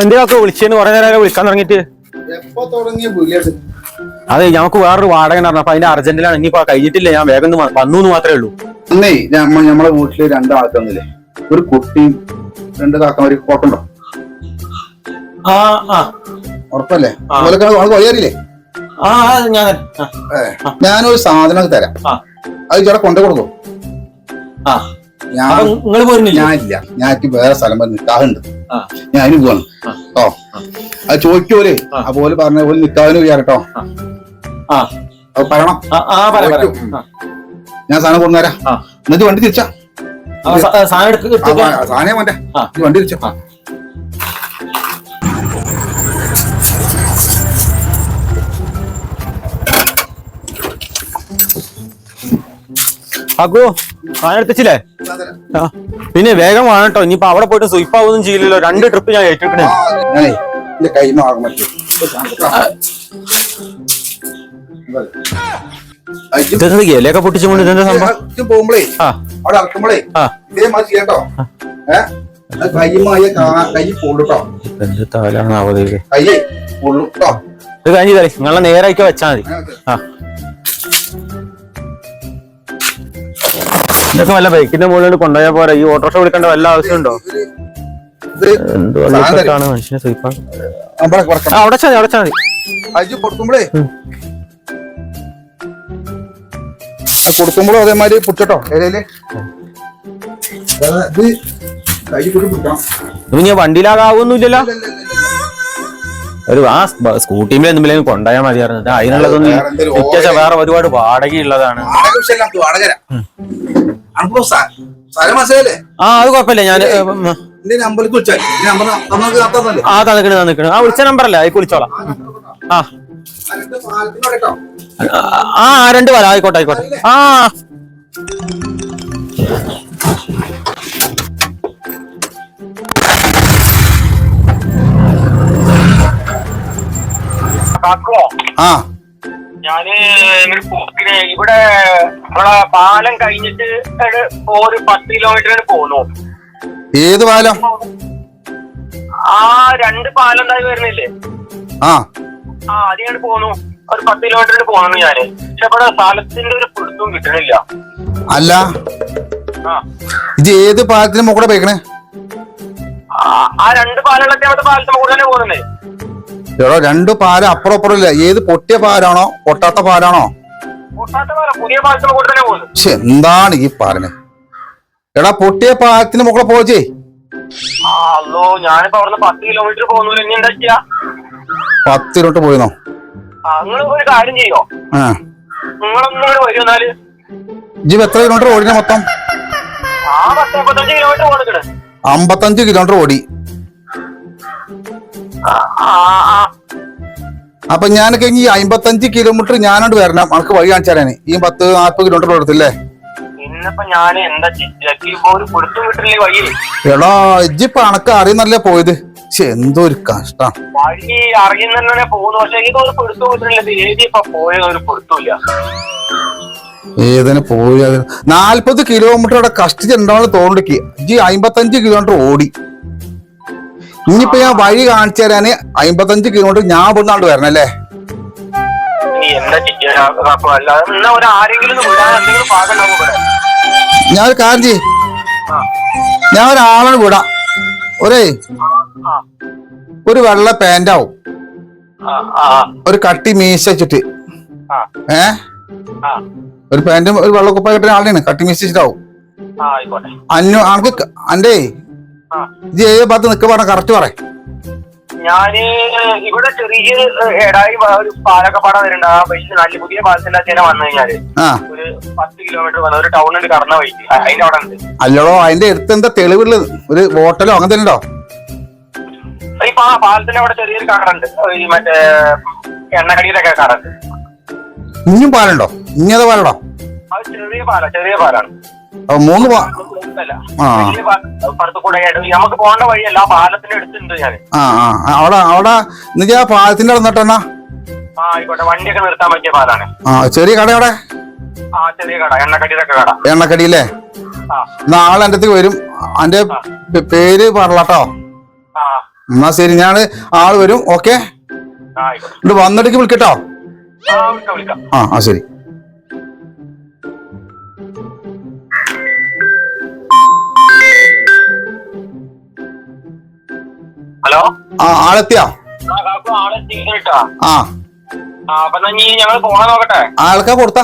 എന്തിനൊക്കെ വിളിച്ചേന്ന് കുറെ നേരം വിളിക്കാൻ തുടങ്ങിട്ട് എപ്പോ തുടങ്ങിയ വിളിയത് അതെ ഞങ്ങൾക്ക് വേറൊരു വാടക ഉണ്ടായിരുന്നു അപ്പൊ അതിന്റെ അർജന്റിലാണ്. ഇനിയിപ്പോ കഴിഞ്ഞിട്ടില്ല ഞാൻ വേഗം വന്നു എന്ന് മാത്രമേ ഉള്ളൂ. അന്നേ നമ്മ നമ്മളെ വീട്ടിൽ രണ്ടാൾക്കൊന്നില്ലേ ഒരു കുട്ടിയും രണ്ട് കാക്കമാര് പോട്ടുണ്ടോ ആ ആ. ഉറപ്പല്ലേ? ആ. ഞാൻ ഞാനൊരു സാധനം തരാം. ആ. അത് ചേട്ടാ കൊണ്ടു കൊടുക്കും? ആ. ഞാൻ നിങ്ങൾ പോരുന്നില്ല? ഞാനില്ല. ഞാൻ വേറെ സ്ഥലം പറഞ്ഞ്. നിക്കാറുണ്ട് ആ. ഞാൻ അതിന് പോവാണ്. കേട്ടോ അത് ചോദിക്കൂലേ ആ. ആ പോലെ പറഞ്ഞ പോലെ നിക്കാവിന് പോയാ കേട്ടോ ആ. അത് പറയണം. ഞാൻ സാധനം കൊണ്ടുവരാം. എന്നിട്ട് വണ്ടി തിരിച്ചാ. സാധനം ആ, സാധനം വേണ്ട വണ്ടി തിരിച്ചാ. ആ. അക്കു സാധനം എടുത്തിച്ചില്ലേ? ആ. പിന്നെ വേഗം വേണം കേട്ടോ. ഇനിയിപ്പോ അവിടെ പോയിട്ട് സ്വീപ്പ് ആവുന്നു ചെയ്യില്ലല്ലോ. രണ്ട് ട്രിപ്പ് ഞാൻ ഏറ്റെടുക്കണേ. ഇതെന്താ ഇലയൊക്കെ പൊട്ടിച്ചുകൊണ്ട് ഇതെന്താ സംഭവം? പോകുമ്പോഴേ അവിടെ ഇറക്കുമ്പോഴേ ആ. ഇതേ മാതിരി ചെയ്യട്ടോ ഏ? അത് കയ്യുമായ കാ- കൈ പൊള്ളുട്ടോ. എന്ത് താലാണാവോ ദൈവം കയ്യേ പൊള്ളുട്ടോ. ഇത് കഴിഞ്ഞു തരേ നിങ്ങളെ നേരായിക്കോ വെച്ചാൽ മതി. ആ. ഇതൊക്കെ വല്ല ബൈക്കിന്റെ മുകളിൽ കൊണ്ടുപോയാ പോരാ. ഈ ഓട്ടോറിക്ഷ വിളിക്കേണ്ട വല്ല ആവശ്യമുണ്ടോ? ഇത് എന്ത് സാധനം തരും. വെള്ളക്കെട്ടാണ് മനുഷ്യനെ ആ അവിടെ മതി അവിടെ അജ് കൊടുക്കുമ്പോഴേ അതേമാതിരി ഏതേൽ ഇത് ഞാൻ വണ്ടിയിലാകാവൊന്നുമില്ലല്ലോ. ഒരു ആ സ്കൂട്ടിയിൽ എന്തെങ്കിലും കൊണ്ടുപോയാൽ മതിയായിരുന്നു അതിനുള്ളതൊന്നും വ്യത്യാസം വേറെ ഒരുപാട് വാടകയുള്ളതാണ്. ആ അത് കുഴപ്പമില്ല. ഞാൻ നമ്പർ ആ തന്നിക്കണ തന്നിക്കണ ആ വിളിച്ച നമ്പറല്ലേ? അതിൽ വിളിച്ചോളാം. ആ ആ. ആ, രണ്ട് പേരാ ആയിക്കോട്ടെ ആയിക്കോട്ടെ. ആ. ആ. ഞാൻ ഇവിടെ നമ്മളെ പാലം കഴിഞ്ഞിട്ട് ഒരു പത്ത് കിലോമീറ്റർ പോന്നു. ഏത് പാലം? ആ രണ്ട് പാലം എന്തായാലും വരുന്നില്ലേ? ആ. ആ അതിനാണ് പോന്നു. ഒരു പത്ത് കിലോമീറ്റർ പോന്നു ഞാൻ. പക്ഷെ ഇവിടെ സ്ഥലത്തിന്റെ ഒരു പിടുത്തവും കിട്ടണില്ല. അല്ല. ആ. ഇത് ഏത് പാലത്തിന് മുകളിൽ പോയിക്കണേ? ആ- രണ്ട് പാലങ്ങളൊക്കെ അവിടെ പാലത്തിന് മുകളിലേ തന്നെ പോകുന്നുണ്ട് എടോ രണ്ടു പാല അപ്പുറം അപ്പുറം ഇല്ല ഏത് പൊട്ടിയ പാലാണോ പൊട്ടാത്ത പാലാണോ പക്ഷെ എന്താണ് ഈ പാലിന് എടാ പൊട്ടിയ പാലത്തിന് മുകളിൽ പോച്ചേ ഞാനിപ്പോ അവിടുന്ന് പത്ത് കിലോമീറ്റർ പോകുന്നു ഇനി എന്താ ചെയ്യാ? പത്ത് ഇരുട്ട് പോയിന്നോ? ആ നിങ്ങൾ ഒരു കാര്യം ചെയ്യോ? ആ. നിങ്ങളൊന്നും ഇവിടെ വരും എന്നാൽ. ഇജ്ജ് എത്ര കിലോമീറ്റർ ഓടിനെ മൊത്തം? അമ്പത്തഞ്ച് കിലോമീറ്റർ ഓടി. അപ്പൊ ഞാനൊക്കെ ഈ അമ്പത്തഞ്ച് കിലോമീറ്റർ ഞാനോട് വരണം. അനക്ക് വഴി കാണിച്ചാലേ ഈ പത്ത് നാൽപ്പത് കിലോമീറ്റർ കൊടുത്തില്ലേ എടാ ഇജ്ജി പണക്ക് അറിയുന്നല്ലേ പോയത്? പക്ഷെ എന്തോ ഒരു കഷ്ടം. വഴി അറിയുന്ന പോകുന്നു പക്ഷെ ഇതൊരു പിടുത്തം ഏതിന് പോയി നാല്പത് നാൽപ്പത് കിലോമീറ്റർ അവിടെ കഷ്ടിച്ചുണ്ടാവുന്ന തോണ്ടിക്ക് ഇജ്ജി അമ്പത്തഞ്ച് കിലോമീറ്റർ ഓടി. ഇനിയിപ്പോ ഞാൻ വഴി കാണിച്ചു തരാന് അമ്പത്തഞ്ച് കിലോമീറ്റർ ഞാൻ ഇവിടുന്നാണ്ട് വരണം അല്ലേ? ഞാൻ ഒരു കാര്യം ചെയ്യ്. ആ. ഞാൻ ഒരാളാണ് വിടാം. ഒരേ ഒരു വെള്ള പാന്റാവും ഒരു കട്ടി മീശ വെച്ചിട്ട്. ഏ? ഒരു പാന്റും ഒരു വെള്ളക്കുപ്പ കിട്ടുന്ന ആളെയാണ് കട്ടി മീശ വെച്ചിട്ടാവും. അന്നു അനക്ക് അന്റെ ആ ഇത് ഏത് ഭാഗത്ത് നിൽക്കുക പറഞ്ഞ കറക്റ്റ് പറ. ഞാൻ ഇവിടെ ചെറിയ ഏടായി ഒരു പാലൊക്കെ പാടാൻ വരുന്നുണ്ട്. ആ വലിയ നല്ല പുതിയ പാലത്തിന്റെ ചേന വന്നു കഴിഞ്ഞാൽ ആ. ഒരു പത്ത് കിലോമീറ്റർ വന്ന ഒരു ടൗണിൽ കടന്ന വഴിക്ക്. അ- അതിന്റെ അവിടെ ഉണ്ട്. അല്ലടോ അതിന്റെ അടുത്ത് എന്താ തെളിവുള്ളത്? ഒരു ഹോട്ടലോ അങ്ങനെ തന്നെ ഉണ്ടോ ഈ ആ പാലത്തിന്റെ അവിടെ ചെറിയൊരു കടണ്ട് ഈ മറ്റേ എണ്ണക്കടിയുടെ ഒക്കെ കട ഉണ്ട്. ഇനിയും പാലുണ്ടോ? ഇനിയത പാലടോ അത് ചെറിയ പാല ചെറിയ പാലാണ്. മൂന്ന് പാ നമുക്ക് പോകേണ്ട വഴിയല്ല പാലത്തിന്റെ അടുത്തുണ്ട് ഞാൻ. ആ ആ. അവിടെ അവിടെ ആ പാലത്തിന്റെ അവിടെ നിന്നിട്ടെന്നാ ആ ആയിക്കോട്ടെ. വണ്ടിയൊക്കെ നിർത്താൻ പറ്റിയ പാലാണ്. ആ ചെറിയ കട അവിടെ? ആ ചെറിയ കട. എണ്ണക്കടിയുടെ ഒക്കെ കട എണ്ണക്കടിയില്ലേ നാളെ എന്റെ അടുത്ത് വരും. അന്റെ പേര് പറഞ്ഞട്ടോ ആ. എന്നാ ശരി ഞാൻ ആൾ വരും. ഓക്കെ? വന്നിട്ട് വിളിക്കട്ടോ. ആ വിളിക്കാം വിളിക്കാം. ആ ആ ശരി. ഹലോ? ആ ആളെത്തിയാ? ആ ആൾക്കാ കൊടുത്ത.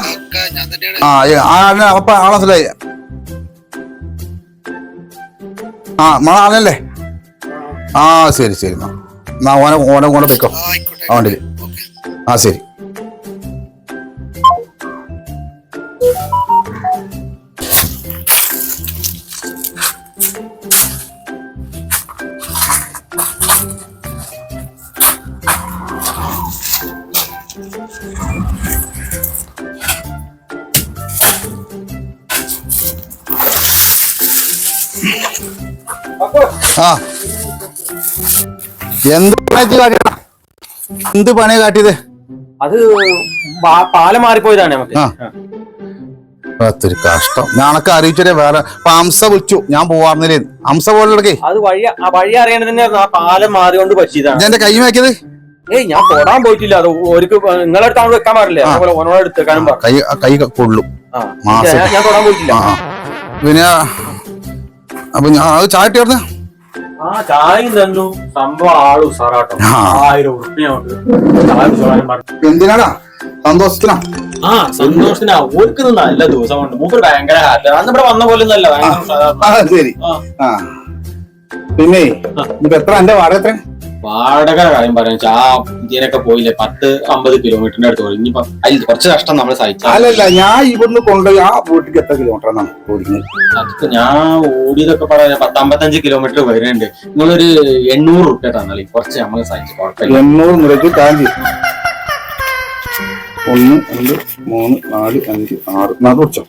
ആ ആ ആളിനെ അപ്പൊ ആളെ മനസ്സിലായി. ആ നമ്മളെ ആളല്ലേ ആ ശരി ശരി എന്നാ. എന്നാ ഓനെ ഓനെ കൊണ്ട് പോയിക്കോ. ആ വണ്ടിയിൽ ആ ശരി. ആ. എന്ത് എന്ത് പണിയാ കാട്ടിയത്? അത് പാ- പാലം മാറിപ്പോയതാണ് നമുക്ക്. ആ. അതൊരു കഷ്ടം. ഞാനൊക്കെ അറിയിച്ചേ വേറെ. ഇപ്പൊ ഹംസ വിളിച്ചു. ഞാൻ പോവാർന്നില്ലേ. ഹംസ പോലെ അത് വഴി ആ വഴി അറിയണത് തന്നെയായിരുന്നു ആ പാലം മാറിയോണ്ട് പറ്റിയതാണ്. എന്റെ കൈ വെക്കിയത് ഏയ് ഞാൻ പോടാൻ പോയിട്ടില്ല. അത് ഓർക്ക് നിങ്ങളെ അടുത്താണ് വെക്കാൻ പാടില്ലേ? അതുപോലെ ഓനോട് എടുത്തേക്കാനും പറഞ്ഞു. കൈ കൈ കൊള്ളും. ആ. മാസം. ഞാൻ- ഞാൻ തൊടാൻ പോയിട്ടില്ല. ആ പിന്നെ അപ്പൊ ഞാൻ അത് ചായട്ടിയാർന്ന് ആ ചായയും തന്നു. സംഭവം ആൾ ഉസാറാട്ടോ. ആ. ആയിരം ഉറുപ്പിയുണ്ട് ചായ കുടിച്ചോളാൻ പറഞ്ഞു എന്തിനാടാ? സന്തോഷത്തിനാ? ആ സന്തോഷത്തിനാ. ഓർക്ക് നല്ല ദിവസമുണ്ട്. മൂപ്പർ ഭയങ്കര ഹാപ്പി അന്ന് ഇവിടെ വന്ന പോലെ ഒന്നല്ല ഭയങ്കര ആ ശരി. പിന്നെ ഇപ്പൊ എത്ര? എന്റെ വാടക എത്ര വാടക കാര്യം വെച്ചാ ആ ഇതിനൊക്കെ പോയില്ലേ പത്ത് അമ്പത് കിലോമീറ്ററിന്റെ അടുത്ത് പോയി. ഇനിയിപ്പോ അതിൽ കുറച്ച് കഷ്ടം നമ്മൾ സഹിച്ചു അല്ലല്ല ഞാൻ ഇവിടുന്ന് കൊണ്ടുപോയി ആ വീട്ടിലേക്ക് എത്ര കിലോമീറ്ററാണ് അതൊക്കെ ഞാൻ ഓടിയതൊക്കെ പറയാ. പത്തമ്പത്തഞ്ച് കിലോമീറ്റർ വരുന്നുണ്ട് നിങ്ങളൊരു എണ്ണൂറ് റുപ്യ തന്നാലേ കുറച്ച് നമ്മൾ സഹിച്ചു. കുഴപ്പമില്ല. എണ്ണൂറ് മുറയ്ക്ക് യു ഒന്ന് രണ്ട് മൂന്ന് നാല് അഞ്ച് ആറ്. നാല് കുറച്ചോ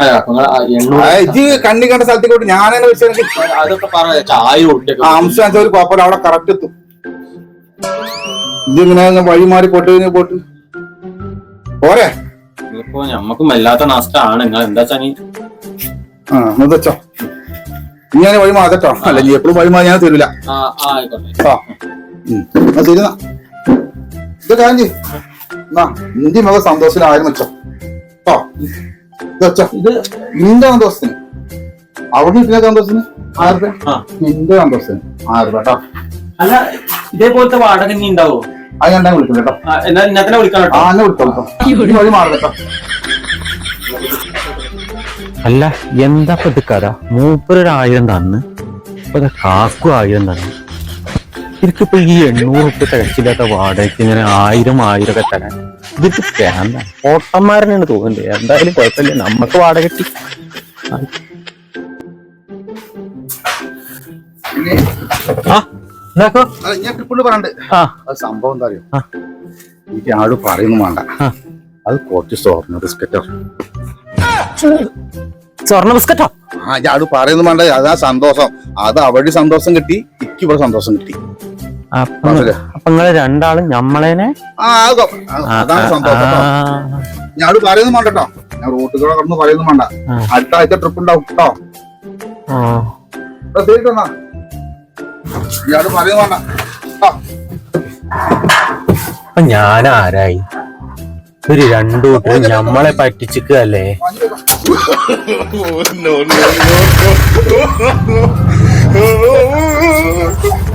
അല്ല അപ്പൊ നിങ്ങൾ ആ എണ്ണൂറ് ഇജ്ജ് കണ്ണി കണ്ട സ്ഥലത്തേക്ക് ഞാനെന്നെ വെച്ചാൽ അതൊക്കെ പറയാ ആയിരം റുപ്യൊക്കെ അംശം ഒരു കുഴപ്പമില്ല. അവിടെ കറക്റ്റ് എത്തും. ഇതിങ്ങനെ വഴി മാറി പോട്ട് പോട്ട്. പോരെ? ഇപ്പൊ ഞമ്മക്കും വല്ലാത്ത നഷ്ടമാണ് നിങ്ങൾ എന്താ വെച്ചാ നീ? ആ വെച്ചോ. ഇനി ഞാൻ വഴി മാറട്ടോ അല്ല നീ എപ്പോഴും വഴി മാറി ഞാൻ തരില്ല ആ എന്നാ ഇത് കാഞ്ചി എന്നാ നിന്റെ മക സന്തോഷത്തിന് ആയിരം വെച്ചോ. ഓ ഇത് വെച്ചോ. ഇത് നിന്റെ സന്തോഷത്തിന്. അവിടെ കിട്ടുന്ന സന്തോഷത്തിന് ആയിരം നിന്റെ സന്തോഷത്തിന് ആയിരം കേട്ടോ. അല്ല ഇതേപോലത്തെ വാടക ഇനി ഉണ്ടാവോ? അത് ഞാൻ വിളിക്കുന്നു കേട്ടോ ആ, എന്നാ വഴി മാറി കേട്ടോ അല്ല എന്താ ഇത് കഥ? മൂപ്പരൊരായിരം തന്ന് ഇപ്പൊ കാക്കും ആയിരം തന്നു. എനിക്കിപ്പോ ഈ എണ്ണൂറ് ഉപ്പ് തികച്ചില്ലാത്ത വാടകയ്ക്ക് ഇങ്ങനെ ആയിരം ആയിരം ഒക്കെ തരാൻ. ഇതൊക്കെ വേണ്ട. ഓട്ടന്മാരനാണ് തോന്നുന്നത് എന്തായാലും കുഴപ്പമില്ല. നമ്മക്ക് വാടക കിട്ടി. ആ. ഞാൻ ട്രിപ്പിണ്ട് പറയണ്ട്. സംഭവം എന്താ അറിയോ. എനിക്ക് ആൾ പറയുന്നു വേണ്ട. അത് കുറച്ച് സ്വർണ ബിസ്ക്കറ്റോ? സ്വർണ ബിസ്ക്കറ്റോ? ആ ഞാൻ പറയുന്നു വേണ്ട. അതാ സന്തോഷം. അത് അവിടെ സന്തോഷം കിട്ടി എനിക്ക് ഇവിടെ സന്തോഷം കിട്ടി. അപ്പൊ? നിങ്ങൾ രണ്ടാളും ഞമ്മളേനെ അതാണ് സന്തോഷം ഞാൻ പറയുന്നു വേണ്ട കേട്ടോ. ഞാൻ റോട്ടുകളെ കടന്ന് പറയുന്നു വേണ്ട. അടുത്ത ആഴ്ച ട്രിപ്പ് ഉണ്ടാവും കേട്ടോ. ശരി. ഞാൻ ആരായി ഒരു രണ്ടു കൂട്ടരും ഞമ്മളെ പറ്റിച്ചിക്കല്ലേ no, no, no, no.